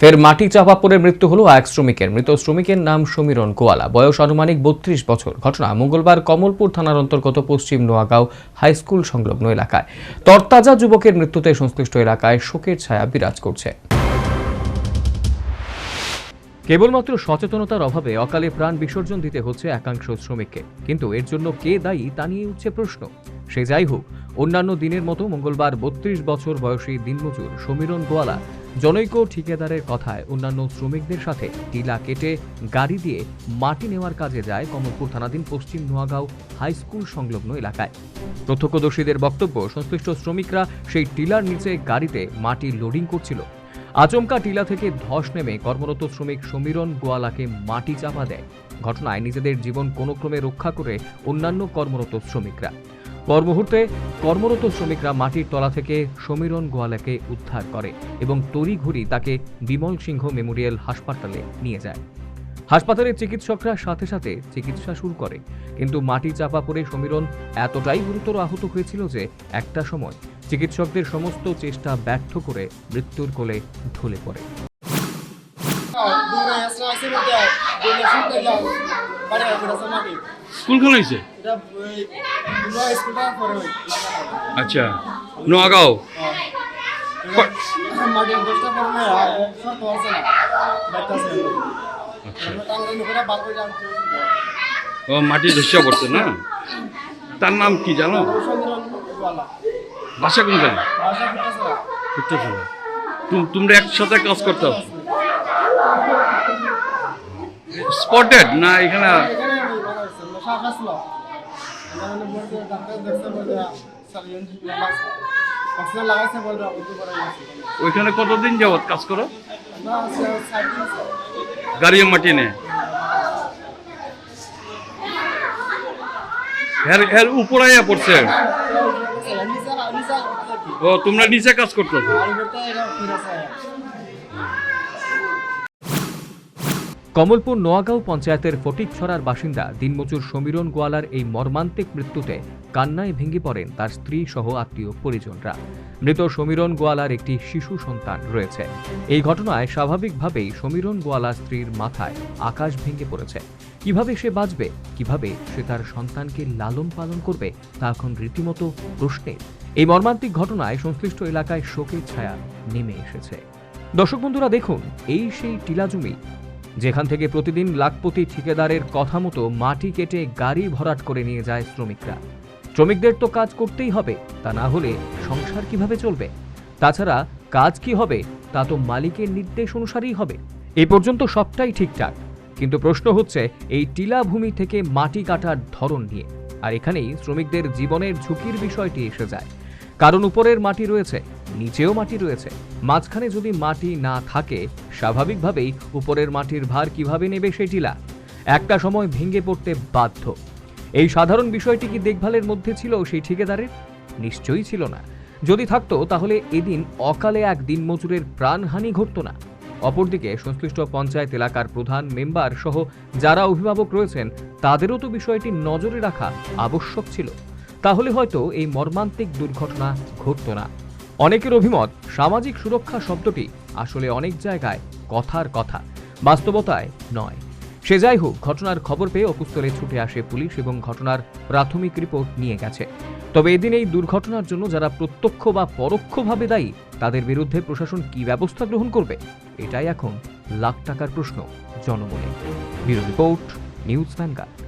ফের মাটি চাপা পড়ে মৃত্যু হলো এক শ্রমিকের। মৃত শ্রমিকের নাম সমীরণ গোয়ালা বয়স আনুমানিক বত্রিশ বছর। ঘটনা মঙ্গলবার কমলপুর থানার অন্তর্গত পশ্চিম নোয়াগাঁও হাই স্কুল সংলগ্ন এলাকায়। তরতাজা যুবকের মৃত্যুতে সংশ্লিষ্ট এলাকায় শোকের ছায়া বিরাজ করছে। কেবলমাত্র সচেতনতার অভাবে অকালে প্রাণ বিসর্জন দিতে হচ্ছে একাংশ শ্রমিককে। কিন্তু এর জন্য কে দায়ী তা নিয়ে উঠছে প্রশ্ন। সে যাই হোক, অন্যান্য দিনের মতো মঙ্গলবার বত্রিশ বছর বয়সী দিনমজুর সমীরণ গোয়ালা জনৈক ঠিকাদারের কথায় অন্যান্য শ্রমিকদের সাথে টিলা কেটে গাড়ি দিয়ে মাটি নেওয়ার কাজে যায় কমলপুর থানাধীন পশ্চিম নোয়াগাঁও হাই স্কুল সংলগ্ন এলাকায়। প্রত্যক্ষদর্শীদের বক্তব্য, সংশ্লিষ্ট শ্রমিকরা সেই টিলার নিচে গাড়িতে মাটি লোডিং করছিল। আচমকা টিলা থেকে ধস নেমে কর্মরত শ্রমিক সমীরণ গোয়ালাকে মাটি চাপা দেয়। ঘটনায় নিজেদের জীবন কোনো ক্রমে রক্ষা করে অন্যান্য কর্মরত শ্রমিকরা। পর মুহূর্তে কর্মরত শ্রমিকরা মাটির তলা থেকে সমীরণ গোয়ালাকে উদ্ধার করে এবং তড়িঘড়ি তাকে বিমল সিংহ মেমোরিয়াল হাসপাতালে নিয়ে যায়। হাসপাতালের চিকিৎসকরা সাথে সাথে চিকিৎসা শুরু করে, কিন্তু মাটি চাপা পড়ে সমীরণ এতটাই গুরুতর আহত হয়েছিল যে একটা সময় চিকিৎসকদের সমস্ত চেষ্টা ব্যর্থ করে মৃত্যুর কোলে ঢলে পড়ে। হয়েছে? আচ্ছা নোয়াগাঁও ও মাটি ধসিয়া পড়ছে না? তার নাম কি জানো? বাসা কোনখানে? তোমরা একসাথে কাজ করতে উঠে পড়ে গেছে ওইখানে কতদিন যাবত কাজ করো? গাড়ি মাটি নে এর এর উপরে পড়ছে। ও, তোমরা নিচে কাজ করতো কমলপুর নোয়াগাঁও পঞ্চায়েতের ফটিকছড়ার বাসিন্দা দিনমজুর সমীরণ গোয়ালার এই মর্মান্তিক মৃত্যুতে কান্নায় ভেঙে পড়েন তার স্ত্রী সহ আত্মীয় পরিজনরা। মৃত সমীরণ গোয়ালার একটি শিশু সন্তান রয়েছে। এই ঘটনায় স্বাভাবিকভাবেই সমীরণ গোয়ালা স্ত্রীর মাথায় আকাশ ভেঙে পড়েছে। কীভাবে সে বাঁচবে, কীভাবে সে তার সন্তানকে লালন পালন করবে, তা এখন রীতিমতো প্রশ্নের এই মর্মান্তিক ঘটনায় সংশ্লিষ্ট এলাকায় শোকের ছায়া নেমে এসেছে। দর্শক বন্ধুরা, দেখুন, এই সেই টিলা জমি যেখান থেকে প্রতিদিন লাখপতি ঠিকাদারের কথা মতো মাটি কেটে গাড়ি ভরাট করে নিয়ে যায় শ্রমিকরা। শ্রমিকদের তো কাজ করতেই হবে, তা না হলে সংসার কীভাবে চলবে? তাছাড়া কাজ কি হবে, তা তো মালিকের নির্দেশ অনুসারেই হবে। এ পর্যন্ত সবটাই ঠিকঠাক। কিন্তু প্রশ্ন হচ্ছে, এই টিলা ভূমি থেকে মাটি কাটার ধরন নিয়ে। আর এখানেই শ্রমিকদের জীবনের ঝুঁকির বিষয়টি এসে যায়। কারণ উপরের মাটি রয়েছে নিচেও মাটি রয়েছে। মাঝখানে যদি মাটি না থাকে, স্বাভাবিকভাবেই উপরের মাটির ভার কীভাবে নেবে সেই টিলা একটা সময় ভেঙে পড়তে বাধ্য। এই সাধারণ বিষয়টি কি দেখভালের মধ্যে ছিল সেই ঠিকাদারের? নিশ্চয়ই ছিল না। যদি থাকতো, তাহলে এদিন অকালে এক দিনমজুরের প্রাণহানি ঘটতো না। অপরদিকে সংশ্লিষ্ট পঞ্চায়েত এলাকার প্রধান, মেম্বার সহ যারা অভিভাবক রয়েছেন, তাদেরও তো বিষয়টি নজরে রাখা আবশ্যক ছিল। তাহলে হয়তো এই মর্মান্তিক দুর্ঘটনা ঘটতো না। অনেকের অভিমত, সামাজিক সুরক্ষা শব্দটি আসলে অনেক জায়গায় কথার কথা, বাস্তবতায় নয়। সে যাই হোক ঘটনার খবর পেয়ে অকুস্থলে ছুটে আসে পুলিশ এবং ঘটনার প্রাথমিক রিপোর্ট নিয়ে গেছে। তবে এদিন এই দুর্ঘটনার জন্য যারা প্রত্যক্ষ বা পরোক্ষভাবে দায়ী, তাদের বিরুদ্ধে প্রশাসন কি ব্যবস্থা গ্রহণ করবে? এটাই এখন লাখ টাকার প্রশ্ন জনমনে। Bureau report, news Vanguard.